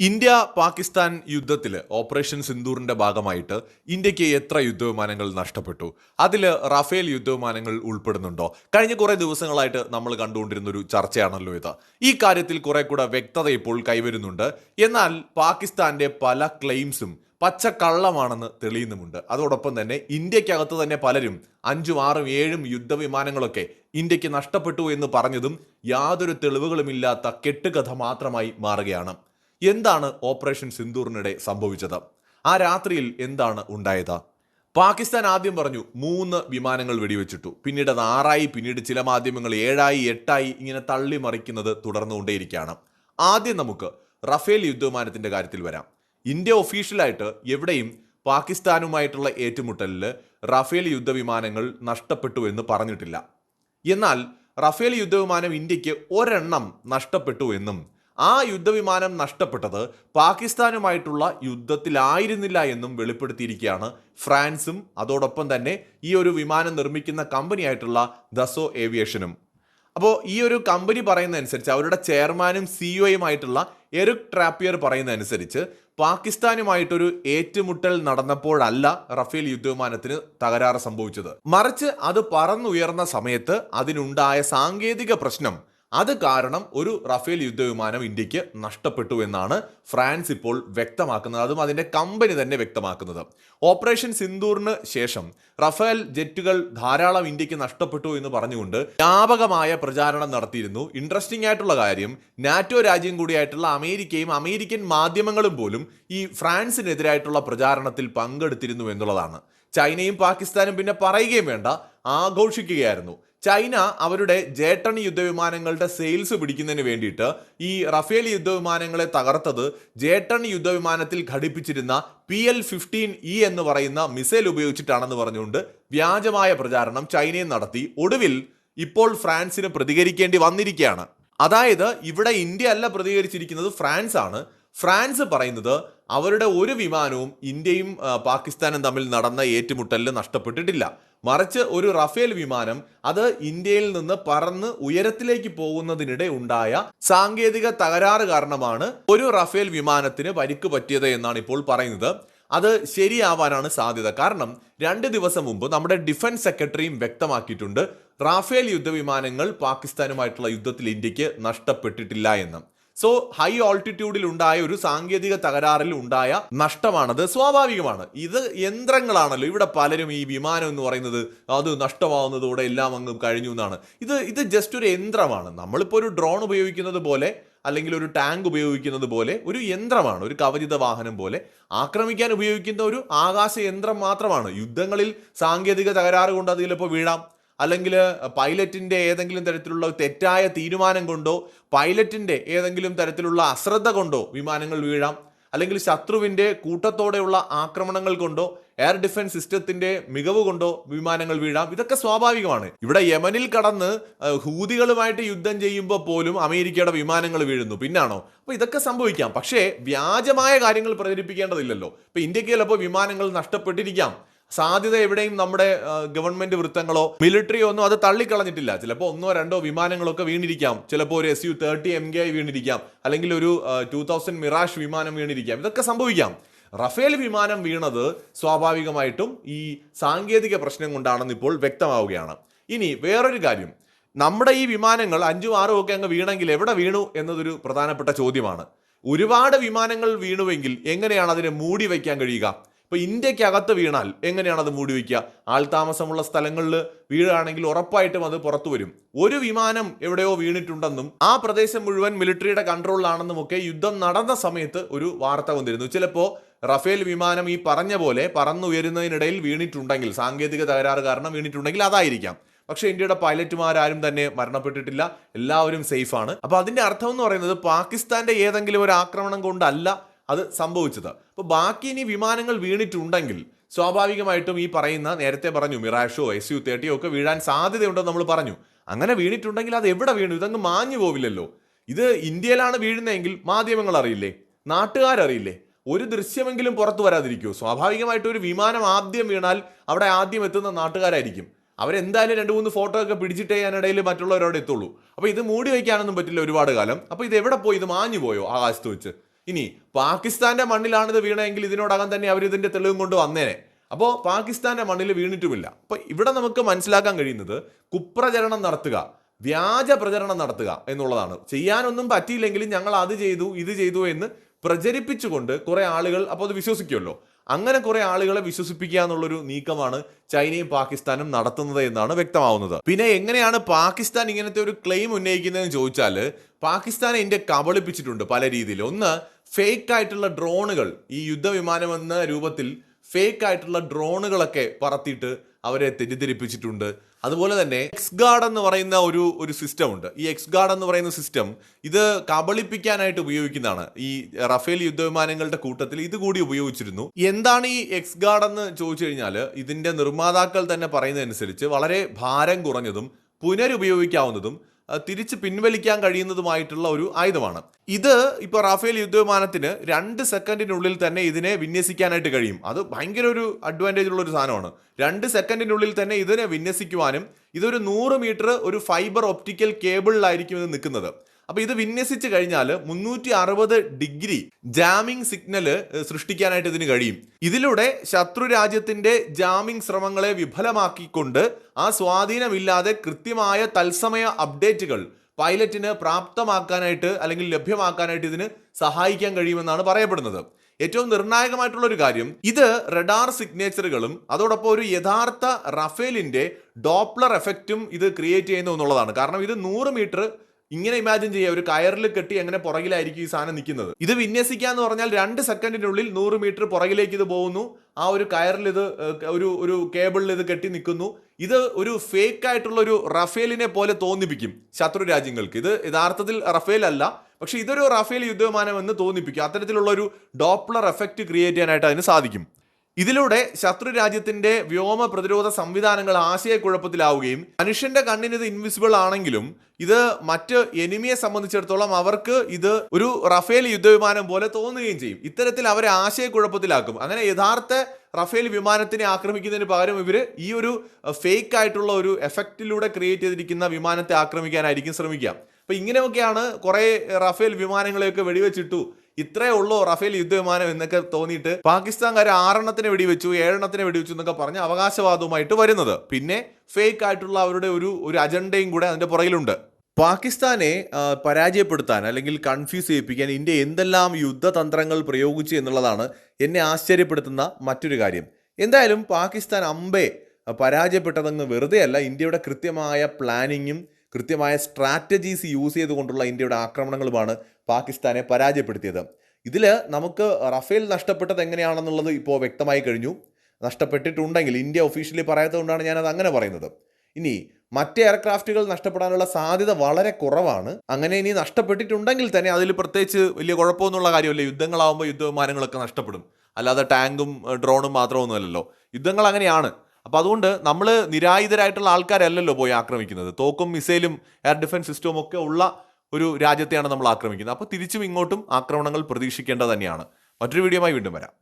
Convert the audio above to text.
India Pakistan യുദ്ധത്തിൽ operation സിന്ദൂറിന്റെ ഭാഗമായിട്ട് ഇന്ത്യയ്ക്ക് എത്ര യുദ്ധവിമാനങ്ങൾ നഷ്ടപ്പെട്ടു? അതിൽ റഫേൽ യുദ്ധവിമാനങ്ങൾ ഉൾപ്പെടുന്നുണ്ടോ? കഴിഞ്ഞ കുറേ ദിവസങ്ങളായിട്ട് നമ്മൾ കണ്ടുകൊണ്ടിരുന്ന ഒരു ചർച്ചയാണല്ലോ ഇത്. ഈ കാര്യത്തിൽ കുറെ കൂടെ വ്യക്തത ഇപ്പോൾ കൈവരുന്നുണ്ട്. എന്നാൽ പാകിസ്ഥാന്റെ പല ക്ലെയിംസും പച്ചക്കള്ളമാണെന്ന് തെളിയുന്നുമുണ്ട്. അതോടൊപ്പം തന്നെ ഇന്ത്യക്കകത്ത് തന്നെ പലരും അഞ്ചും ആറും ഏഴും യുദ്ധവിമാനങ്ങളൊക്കെ ഇന്ത്യയ്ക്ക് നഷ്ടപ്പെട്ടു എന്ന് പറഞ്ഞതും യാതൊരു തെളിവുകളുമില്ലാത്ത കെട്ടുകഥ മാത്രമായി മാറുകയാണ്. എന്താണ് ഓപ്പറേഷൻ സിന്ദൂറിനിടെ സംഭവിച്ചത്? ആ രാത്രിയിൽ എന്താണ് ഉണ്ടായത്? പാകിസ്ഥാൻ ആദ്യം പറഞ്ഞു മൂന്ന് വിമാനങ്ങൾ വെടിവെച്ചിട്ടു. പിന്നീട് അത് ആറായി പിന്നീട് ചില മാധ്യമങ്ങൾ ഏഴായി എട്ടായി ഇങ്ങനെ തള്ളി മറിക്കുന്നത് തുടർന്നുകൊണ്ടേയിരിക്കുകയാണ്. ആദ്യം നമുക്ക് റഫേൽ യുദ്ധവിമാനത്തിന്റെ കാര്യത്തിൽ വരാം. ഇന്ത്യ ഒഫീഷ്യലായിട്ട് എവിടെയും പാകിസ്ഥാനുമായിട്ടുള്ള ഏറ്റുമുട്ടലിൽ റഫേൽ യുദ്ധവിമാനങ്ങൾ നഷ്ടപ്പെട്ടു എന്ന് പറഞ്ഞിട്ടില്ല. എന്നാൽ റഫേൽ യുദ്ധവിമാനം ഇന്ത്യയ്ക്ക് ഒരെണ്ണം നഷ്ടപ്പെട്ടു എന്നും ആ യുദ്ധവിമാനം നഷ്ടപ്പെട്ടത് പാകിസ്ഥാനുമായിട്ടുള്ള യുദ്ധത്തിലായിരുന്നില്ല എന്നും വെളിപ്പെടുത്തിയിരിക്കുകയാണ് ഫ്രാൻസും. അതോടൊപ്പം തന്നെ ഈ ഒരു വിമാനം നിർമ്മിക്കുന്ന കമ്പനിയായിട്ടുള്ള ദസോ ഏവിയേഷനും. അപ്പോൾ ഈ ഒരു കമ്പനി പറയുന്നതനുസരിച്ച് അവരുടെ ചെയർമാനും സിഇഒയുമായിട്ടുള്ള എറിക് ട്രാപ്പിയർ പറയുന്നതനുസരിച്ച് പാകിസ്ഥാനുമായിട്ടൊരു ഏറ്റുമുട്ടൽ നടന്നപ്പോഴല്ല റഫേൽ യുദ്ധവിമാനത്തിന് തകരാറ് സംഭവിച്ചത്. മറിച്ച് അത് പറന്നുയർന്ന സമയത്ത് അതിനുണ്ടായ സാങ്കേതിക പ്രശ്നം അത് കാരണം ഒരു റഫേൽ യുദ്ധവിമാനം ഇന്ത്യയ്ക്ക് നഷ്ടപ്പെട്ടു എന്നാണ് ഫ്രാൻസ് ഇപ്പോൾ വ്യക്തമാക്കുന്നത്. അതും അതിന്റെ കമ്പനി തന്നെ വ്യക്തമാക്കുന്നത്. ഓപ്പറേഷൻ സിന്ദൂറിന് ശേഷം റഫേൽ ജെറ്റുകൾ ധാരാളം ഇന്ത്യയ്ക്ക് നഷ്ടപ്പെട്ടു എന്ന് പറഞ്ഞുകൊണ്ട് വ്യാപകമായ പ്രചാരണം നടത്തിയിരുന്നു. ഇൻട്രസ്റ്റിംഗ് ആയിട്ടുള്ള കാര്യം നാറ്റോ രാജ്യം കൂടിയായിട്ടുള്ള അമേരിക്കയും അമേരിക്കൻ മാധ്യമങ്ങളും പോലും ഈ ഫ്രാൻസിനെതിരായിട്ടുള്ള പ്രചാരണത്തിൽ പങ്കെടുത്തിരുന്നു എന്നുള്ളതാണ്. ചൈനയും പാകിസ്ഥാനും പിന്നെ പറയുകയും വേണ്ട ആഘോഷിക്കുകയായിരുന്നു. ചൈന അവരുടെ ജേട്ടൺ യുദ്ധവിമാനങ്ങളുടെ സെയിൽസ് പിടിക്കുന്നതിന് വേണ്ടിയിട്ട് ഈ റഫേൽ യുദ്ധവിമാനങ്ങളെ തകർത്തത് ജേട്ടൺ യുദ്ധവിമാനത്തിൽ ഘടിപ്പിച്ചിരുന്ന പി എൽ ഫിഫ്റ്റീൻ ഇ എന്ന് പറയുന്ന മിസൈൽ ഉപയോഗിച്ചിട്ടാണെന്ന് പറഞ്ഞുകൊണ്ട് വ്യാജമായ പ്രചാരണം ചൈനയും നടത്തി. ഒടുവിൽ ഇപ്പോൾ ഫ്രാൻസിന് പ്രതികരിക്കേണ്ടി വന്നിരിക്കുകയാണ്. അതായത് ഇവിടെ ഇന്ത്യ അല്ല പ്രതികരിച്ചിരിക്കുന്നത് ഫ്രാൻസ് ആണ്. ഫ്രാൻസ് പറയുന്നത് അവരുടെ ഒരു വിമാനവും ഇന്ത്യയും പാകിസ്ഥാനും തമ്മിൽ നടന്ന ഏറ്റുമുട്ടലിൽ നഷ്ടപ്പെട്ടിട്ടില്ല. മറിച്ച് ഒരു റഫേൽ വിമാനം അത് ഇന്ത്യയിൽ നിന്ന് പറന്ന് ഉയരത്തിലേക്ക് പോകുന്നതിനിടെ ഉണ്ടായ സാങ്കേതിക തകരാറ് കാരണമാണ് ഒരു റഫേൽ വിമാനത്തിന് പരിക്ക് പറ്റിയത് എന്നാണ് ഇപ്പോൾ പറയുന്നത്. അത് ശരിയാവാനാണ് സാധ്യത. കാരണം രണ്ട് ദിവസം മുമ്പ് നമ്മുടെ ഡിഫൻസ് സെക്രട്ടറിയും വ്യക്തമാക്കിയിട്ടുണ്ട് റാഫേൽ യുദ്ധവിമാനങ്ങൾ പാകിസ്ഥാനുമായിട്ടുള്ള യുദ്ധത്തിൽ ഇന്ത്യയ്ക്ക് നഷ്ടപ്പെട്ടിട്ടില്ല എന്ന്. സോ ഹൈ ഓൾട്ടിറ്റ്യൂഡിൽ ഉണ്ടായ ഒരു സാങ്കേതിക തകരാറിൽ ഉണ്ടായ നഷ്ടമാണത്. സ്വാഭാവികമാണ്. ഇത് യന്ത്രങ്ങളാണല്ലോ. ഇവിടെ പലരും ഈ വിമാനം എന്ന് പറയുന്നത് അത് നഷ്ടമാവുന്നതോടെ എല്ലാം അങ്ങ് കഴിഞ്ഞു എന്നാണ്. ഇത് ഇത് ജസ്റ്റ് ഒരു യന്ത്രമാണ്. നമ്മളിപ്പോൾ ഒരു ഡ്രോൺ ഉപയോഗിക്കുന്നത് പോലെ അല്ലെങ്കിൽ ഒരു ടാങ്ക് ഉപയോഗിക്കുന്നത് പോലെ ഒരു യന്ത്രമാണ്. ഒരു കവചിത വാഹനം പോലെ ആക്രമിക്കാൻ ഉപയോഗിക്കുന്ന ഒരു ആകാശ യന്ത്രം മാത്രമാണ്. യുദ്ധങ്ങളിൽ സാങ്കേതിക തകരാറ് കൊണ്ട് അത് ചിലപ്പോൾ വീഴാം. അല്ലെങ്കിൽ പൈലറ്റിന്റെ ഏതെങ്കിലും തരത്തിലുള്ള തെറ്റായ തീരുമാനം കൊണ്ടോ പൈലറ്റിന്റെ ഏതെങ്കിലും തരത്തിലുള്ള അശ്രദ്ധ കൊണ്ടോ വിമാനങ്ങൾ വീഴാം. അല്ലെങ്കിൽ ശത്രുവിന്റെ കൂട്ടത്തോടെയുള്ള ആക്രമണങ്ങൾ കൊണ്ടോ എയർ ഡിഫൻസ് സിസ്റ്റത്തിന്റെ മികവ് കൊണ്ടോ വിമാനങ്ങൾ വീഴാം. ഇതൊക്കെ സ്വാഭാവികമാണ്. ഇവിടെ യമനിൽ കടന്ന് ഹൂതികളുമായിട്ട് യുദ്ധം ചെയ്യുമ്പോൾ പോലും അമേരിക്കയുടെ വിമാനങ്ങൾ വീഴുന്നു. പിന്നാണോ? അപ്പോൾ ഇതൊക്കെ സംഭവിക്കാം. പക്ഷേ വ്യാജമായ കാര്യങ്ങൾ പ്രചരിപ്പിക്കേണ്ടതില്ലല്ലോ. ഇപ്പൊ ഇന്ത്യയ്ക്ക് ചിലപ്പോൾ വിമാനങ്ങൾ നഷ്ടപ്പെട്ടിരിക്കാം. സാധ്യത എവിടെയും നമ്മുടെ ഗവൺമെന്റ് വൃത്തങ്ങളോ മിലിറ്ററിയോ ഒന്നും അത് തള്ളിക്കളഞ്ഞിട്ടില്ല. ചിലപ്പോൾ ഒന്നോ രണ്ടോ വിമാനങ്ങളൊക്കെ വീണിരിക്കാം. ചിലപ്പോൾ ഒരു S U thirty M K വീണിരിക്കാം. അല്ലെങ്കിൽ ഒരു ടൂ തൗസൻഡ് മിറാഷ് വിമാനം വീണിരിക്കാം. ഇതൊക്കെ സംഭവിക്കാം. റഫേൽ വിമാനം വീണത് സ്വാഭാവികമായിട്ടും ഈ സാങ്കേതിക പ്രശ്നം കൊണ്ടാണെന്ന് ഇപ്പോൾ വ്യക്തമാവുകയാണ്. ഇനി വേറൊരു കാര്യം. നമ്മുടെ ഈ വിമാനങ്ങൾ അഞ്ചും ആറും ഒക്കെ അങ്ങ് വീണെങ്കിൽ എവിടെ വീണു എന്നതൊരു പ്രധാനപ്പെട്ട ചോദ്യമാണ്. ഒരുപാട് വിമാനങ്ങൾ വീണുവെങ്കിൽ എങ്ങനെയാണ് അതിനെ മൂടി വയ്ക്കാൻ കഴിയുക? ഇപ്പൊ ഇന്ത്യക്കകത്ത് വീണാൽ എങ്ങനെയാണ് അത് മൂടി വയ്ക്കുക ആൾതാമസമുള്ള സ്ഥലങ്ങളിൽ വീഴുകയാണെങ്കിൽ ഉറപ്പായിട്ടും അത് പുറത്തു വരും. ഒരു വിമാനം എവിടെയോ വീണിട്ടുണ്ടെന്നും ആ പ്രദേശം മുഴുവൻ മിലിറ്ററിയുടെ കൺട്രോളിലാണെന്നും ഒക്കെ യുദ്ധം നടന്ന സമയത്ത് ഒരു വാർത്ത വന്നിരുന്നു. ചിലപ്പോൾ റഫേൽ വിമാനം ഈ പറഞ്ഞ പോലെ പറന്നുയരുന്നതിനിടയിൽ വീണിട്ടുണ്ടെങ്കിൽ സാങ്കേതിക തകരാറ് കാരണം വീണിട്ടുണ്ടെങ്കിൽ അതായിരിക്കാം. പക്ഷേ ഇന്ത്യയുടെ പൈലറ്റുമാരാരും തന്നെ മരണപ്പെട്ടിട്ടില്ല. എല്ലാവരും സേഫാണ് ആണ്. അപ്പൊ അതിന്റെ അർത്ഥം എന്ന് പറയുന്നത് പാകിസ്ഥാന്റെ ഏതെങ്കിലും ഒരു ആക്രമണം കൊണ്ടല്ല അത് സംഭവിച്ചത്. അപ്പോൾ ബാക്കി ഇനി വിമാനങ്ങൾ വീണിട്ടുണ്ടെങ്കിൽ സ്വാഭാവികമായിട്ടും ഈ പറയുന്ന നേരത്തെ പറഞ്ഞു മിറാഷോ എസ് യു തേർട്ടിയോ ഒക്കെ വീഴാൻ സാധ്യതയുണ്ടെന്ന് നമ്മൾ പറഞ്ഞു. അങ്ങനെ വീണിട്ടുണ്ടെങ്കിൽ അത് എവിടെ വീണു? ഇതങ്ങ് മാഞ്ഞു പോവില്ലല്ലോ. ഇത് ഇന്ത്യയിലാണ് വീഴുന്നതെങ്കിൽ മാധ്യമങ്ങൾ അറിയില്ലേ? നാട്ടുകാരറിയില്ലേ? ഒരു ദൃശ്യമെങ്കിലും പുറത്തു വരാതിരിക്കുമോ സ്വാഭാവികമായിട്ട് ഒരു വിമാനം ആദ്യം വീണാൽ അവിടെ ആദ്യം എത്തുന്ന നാട്ടുകാരായിരിക്കും. അവരെന്തായാലും രണ്ട് മൂന്ന് ഫോട്ടോ ഒക്കെ പിടിച്ചിട്ടേ അതിനിടയിൽ മറ്റുള്ളവരോട് എത്തുള്ളൂ. അപ്പോൾ ഇത് മൂടി വയ്ക്കാനൊന്നും പറ്റില്ല ഒരുപാട് കാലം. അപ്പോൾ ഇത് എവിടെ പോയി? ഇത് മാഞ്ഞു പോയോ ആകാശത്ത് വെച്ച്? ഇനി പാകിസ്ഥാന്റെ മണ്ണിലാണ് ഇത് വീണെങ്കിൽ ഇതിനോടകം തന്നെ അവർ ഇതിന്റെ തെളിവും കൊണ്ട് വന്നേനെ. അപ്പോൾ പാകിസ്ഥാന്റെ മണ്ണിൽ വീണിട്ടുമില്ല. അപ്പൊ ഇവിടെ നമുക്ക് മനസ്സിലാക്കാൻ കഴിയുന്നത് കുപ്രചരണം നടത്തുക വ്യാജ പ്രചരണം നടത്തുക എന്നുള്ളതാണ്. ചെയ്യാനൊന്നും പറ്റിയില്ലെങ്കിലും ഞങ്ങൾ അത് ചെയ്തു ഇത് ചെയ്തു എന്ന് പ്രചരിപ്പിച്ചുകൊണ്ട് കുറെ ആളുകൾ അപ്പോൾ അത് വിശ്വസിക്കുമല്ലോ. അങ്ങനെ കുറെ ആളുകളെ വിശ്വസിപ്പിക്കുക എന്നുള്ളൊരു നീക്കമാണ് ചൈനയും പാകിസ്ഥാനും നടത്തുന്നത് എന്നാണ് വ്യക്തമാവുന്നത്. പിന്നെ എങ്ങനെയാണ് പാകിസ്ഥാൻ ഇങ്ങനത്തെ ഒരു ക്ലെയിം ഉന്നയിക്കുന്നതെന്ന് ചോദിച്ചാൽ പാകിസ്ഥാനെ ഇന്ത്യ കബളിപ്പിച്ചിട്ടുണ്ട് പല രീതിയിൽ ഒന്ന് ഫേക്ക് ആയിട്ടുള്ള ഡ്രോണുകൾ ഈ യുദ്ധവിമാനം എന്ന രൂപത്തിൽ ഫേക്ക് ആയിട്ടുള്ള ഡ്രോണുകളൊക്കെ പറത്തിയിട്ട് അവരെ തെറ്റിദ്ധരിപ്പിച്ചിട്ടുണ്ട്. അതുപോലെ തന്നെ എക്സ് ഗാർഡ് എന്ന് പറയുന്ന ഒരു ഒരു സിസ്റ്റം ഉണ്ട്. ഈ എക്സ് ഗാർഡ് എന്ന് പറയുന്ന സിസ്റ്റം ഇത് കബളിപ്പിക്കാനായിട്ട് ഉപയോഗിക്കുന്നതാണ്. ഈ റഫേൽ യുദ്ധവിമാനങ്ങളുടെ കൂട്ടത്തിൽ ഇത് കൂടി ഉപയോഗിച്ചിരുന്നു. എന്താണ് ഈ എക്സ് ഗാർഡ് എന്ന് ചോദിച്ചു കഴിഞ്ഞാൽ ഇതിന്റെ നിർമ്മാതാക്കൾ തന്നെ പറയുന്നതനുസരിച്ച് വളരെ ഭാരം കുറഞ്ഞതും പുനരുപയോഗിക്കാവുന്നതും തിരിച്ച് പിൻവലിക്കാൻ കഴിയുന്നതുമായിട്ടുള്ള ഒരു ആയുധമാണ്. ഇത് ഇപ്പോൾ റാഫേൽ യുദ്ധവിമാനത്തിന് രണ്ട് സെക്കൻഡിനുള്ളിൽ തന്നെ ഇതിനെ വിന്യസിക്കാനായിട്ട് കഴിയും. അത് ഭയങ്കര ഒരു അഡ്വാന്റേജ് ഉള്ള ഒരു സാധനമാണ്. രണ്ട് സെക്കൻഡിനുള്ളിൽ തന്നെ ഇതിനെ വിന്യസിക്കുവാനും ഇതൊരു നൂറ് മീറ്റർ ഒരു ഫൈബർ ഒപ്റ്റിക്കൽ കേബിളിലായിരിക്കും ഇത് നിൽക്കുന്നത്. അപ്പൊ ഇത് വിന്യസിച്ച് കഴിഞ്ഞാൽ മുന്നൂറ്റി അറുപത് ഡിഗ്രി ജാമിംഗ് സിഗ്നൽ സൃഷ്ടിക്കാനായിട്ട് ഇതിന് കഴിയും. ഇതിലൂടെ ശത്രു രാജ്യത്തിന്റെ ജാമിംഗ് ശ്രമങ്ങളെ വിഫലമാക്കിക്കൊണ്ട് ആ സ്വാധീനമില്ലാതെ കൃത്യമായ തത്സമയ അപ്ഡേറ്റുകൾ പൈലറ്റിന് പ്രാപ്തമാക്കാനായിട്ട് അല്ലെങ്കിൽ ലഭ്യമാക്കാനായിട്ട് ഇതിന് സഹായിക്കാൻ കഴിയുമെന്നാണ് പറയപ്പെടുന്നത്. ഏറ്റവും നിർണായകമായിട്ടുള്ള ഒരു കാര്യം ഇത് റഡാർ സിഗ്നേച്ചറുകളും അതോടൊപ്പം ഒരു യഥാർത്ഥ റഫേലിന്റെ ഡോപ്ലർ എഫക്റ്റും ഇത് ക്രിയേറ്റ് ചെയ്യുന്നു എന്നുള്ളതാണ്. കാരണം ഇത് നൂറ് മീറ്റർ ഇങ്ങനെ ഇമാജിൻ ചെയ്യുക ഒരു കയറിൽ കെട്ടി എങ്ങനെ പുറകിലായിരിക്കും ഈ സാധനം നിൽക്കുന്നത്. ഇത് വിന്യസിക്കുക എന്ന് പറഞ്ഞാൽ രണ്ട് സെക്കൻഡിനുള്ളിൽ നൂറ് മീറ്റർ പുറകിലേക്ക് ഇത് പോകുന്നു. ആ ഒരു കയറിൽ ഇത് ഒരു ഒരു കേബിളിൽ ഇത് കെട്ടി നിൽക്കുന്നു. ഇത് ഒരു ഫേക്ക് ആയിട്ടുള്ള ഒരു റഫേലിനെ പോലെ തോന്നിപ്പിക്കും ശത്രു രാജ്യങ്ങൾക്ക്. ഇത് യഥാർത്ഥത്തിൽ റഫേൽ അല്ല പക്ഷേ ഇതൊരു റഫേൽ യുദ്ധവിമാനം എന്ന് തോന്നിപ്പിക്കും. അത്തരത്തിലുള്ള ഒരു ഡോപ്ലർ എഫക്റ്റ് ക്രിയേറ്റ് ചെയ്യാനായിട്ട് അതിന് സാധിക്കും. ഇതിലൂടെ ശത്രു രാജ്യത്തിന്റെ വ്യോമ പ്രതിരോധ സംവിധാനങ്ങൾ ആശയക്കുഴപ്പത്തിലാവുകയും മനുഷ്യന്റെ കണ്ണിന് ഇത് ഇൻവിസിബിൾ ആണെങ്കിലും ഇത് മറ്റ് എനിമിയെ സംബന്ധിച്ചിടത്തോളം അവർക്ക് ഇത് ഒരു റഫേൽ യുദ്ധവിമാനം പോലെ തോന്നുകയും ചെയ്യും. ഇത്തരത്തിൽ അവരെ ആശയക്കുഴപ്പത്തിലാക്കും. അങ്ങനെ യഥാർത്ഥ റഫേൽ വിമാനത്തിനെ ആക്രമിക്കുന്നതിന് പകരം ഇവർ ഈ ഒരു ഫേക്ക് ആയിട്ടുള്ള ഒരു എഫക്റ്റിലൂടെ ക്രിയേറ്റ് ചെയ്തിരിക്കുന്ന വിമാനത്തെ ആക്രമിക്കാനായിരിക്കും ശ്രമിക്കുക. അപ്പൊ ഇങ്ങനെയൊക്കെയാണ് കുറെ റഫേൽ വിമാനങ്ങളെയൊക്കെ വെടിവെച്ചിട്ടു ഇത്രേ ഉള്ളൂ റഫേൽ യുദ്ധവിമാനം എന്നൊക്കെ തോന്നിയിട്ട് പാകിസ്ഥാൻകാർ ആറെണ്ണത്തിന് വെടിവെച്ചു ഏഴെണ്ണത്തിന് വെടിവെച്ചു എന്നൊക്കെ പറഞ്ഞ് അവകാശവാദവുമായിട്ട് വരുന്നത്. പിന്നെ ഫേക്ക് ആയിട്ടുള്ള അവരുടെ ഒരു ഒരു അജണ്ടയും കൂടെ അതിന്റെ പുറകിലുണ്ട്. പാകിസ്ഥാനെ പരാജയപ്പെടുത്താൻ അല്ലെങ്കിൽ കൺഫ്യൂസ് ചെയ്യിപ്പിക്കാൻ ഇന്ത്യ എന്തെല്ലാം യുദ്ധതന്ത്രങ്ങൾ പ്രയോഗിച്ചു എന്നുള്ളതാണ് എന്നെ ആശ്ചര്യപ്പെടുത്തുന്ന മറ്റൊരു കാര്യം. എന്തായാലും പാകിസ്ഥാൻ അമ്പേ പരാജയപ്പെട്ടതെന്ന് വെറുതെയല്ല ഇന്ത്യയുടെ കൃത്യമായ പ്ലാനിങ്ങും കൃത്യമായ സ്ട്രാറ്റജീസ് യൂസ് ചെയ്തുകൊണ്ടുള്ള ഇന്ത്യയുടെ ആക്രമണങ്ങളുമാണ് പാകിസ്ഥാനെ പരാജയപ്പെടുത്തിയത്. ഇതിൽ നമുക്ക് റഫേൽ നഷ്ടപ്പെട്ടത് എങ്ങനെയാണെന്നുള്ളത് ഇപ്പോൾ വ്യക്തമായി കഴിഞ്ഞു. നഷ്ടപ്പെട്ടിട്ടുണ്ടെങ്കിൽ ഇന്ത്യ ഒഫീഷ്യലി പറയാത്തതുകൊണ്ടാണ് ഞാനത് അങ്ങനെ പറയുന്നത്. ഇനി മറ്റ് എയർക്രാഫ്റ്റുകൾ നഷ്ടപ്പെടാനുള്ള സാധ്യത വളരെ കുറവാണ്. അങ്ങനെ ഇനി നഷ്ടപ്പെട്ടിട്ടുണ്ടെങ്കിൽ തന്നെ അതിൽ പ്രത്യേകിച്ച് വലിയ കുഴപ്പമൊന്നുള്ള കാര്യമല്ല. യുദ്ധങ്ങളാവുമ്പോൾ യുദ്ധവിമാനങ്ങളൊക്കെ നഷ്ടപ്പെടും. അല്ലാതെ ടാങ്കും ഡ്രോണും മാത്രമൊന്നുമല്ലല്ലോ. യുദ്ധങ്ങൾ അങ്ങനെയാണ്. അപ്പോൾ അതുകൊണ്ട് നമ്മൾ നിരായുധരായിട്ടുള്ള ആൾക്കാരല്ലല്ലോ പോയി ആക്രമിക്കുന്നത്. തോക്കും മിസൈലും എയർ ഡിഫൻസ് സിസ്റ്റവും ഒക്കെ ഉള്ള ഒരു രാജ്യത്തെയാണ് നമ്മൾ ആക്രമിക്കുന്നത്. അപ്പോൾ തിരിച്ചും ഇങ്ങോട്ടും ആക്രമണങ്ങൾ പ്രതീക്ഷിക്കേണ്ടത് തന്നെയാണ്. മറ്റൊരു വീഡിയോയുമായി വീണ്ടും വരാം.